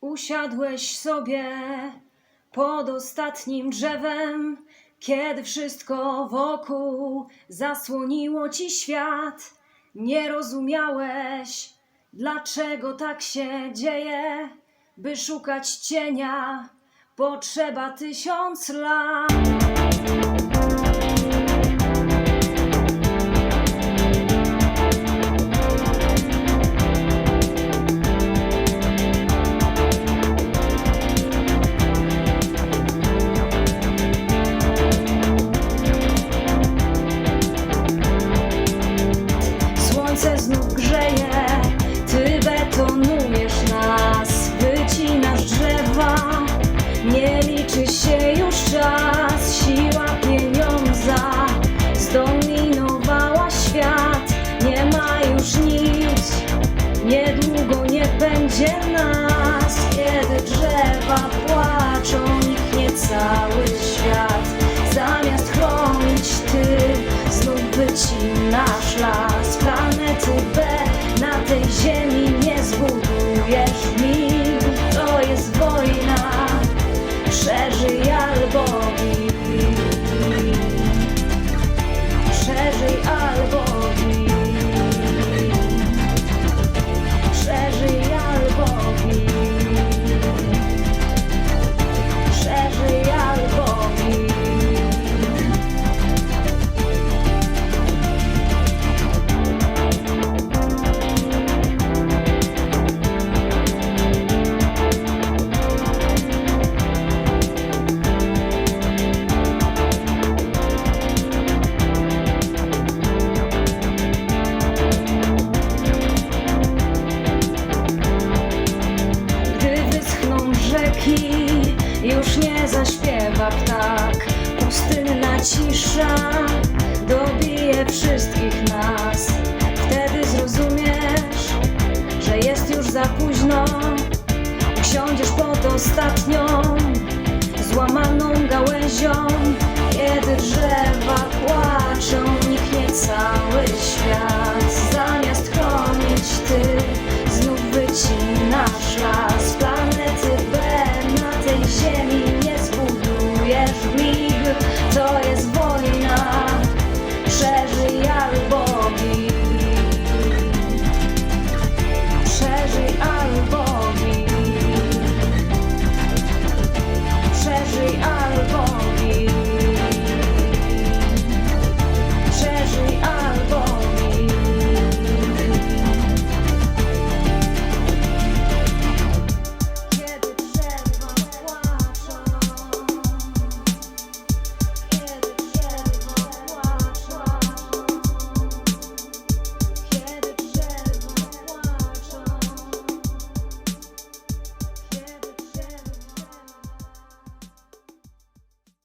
Usiadłeś sobie pod ostatnim drzewem, kiedy wszystko wokół zasłoniło ci świat. Nie rozumiałeś, dlaczego tak się dzieje, by szukać cienia. Potrzeba tysiąc lat. Niedługo nie będzie nas. Kiedy drzewa płaczą, niknie cały świat. Zamiast chronić ty, znów wycinasz las. Planety B na tej ziemi nie zbudujesz rzeki, już nie zaśpiewa ptak. Pustynna cisza dobije wszystkich nas. Wtedy zrozumiesz, że jest już za późno. Usiądziesz pod ostatnią, złamaną gałęzią. Kiedy drzewa płaczą, I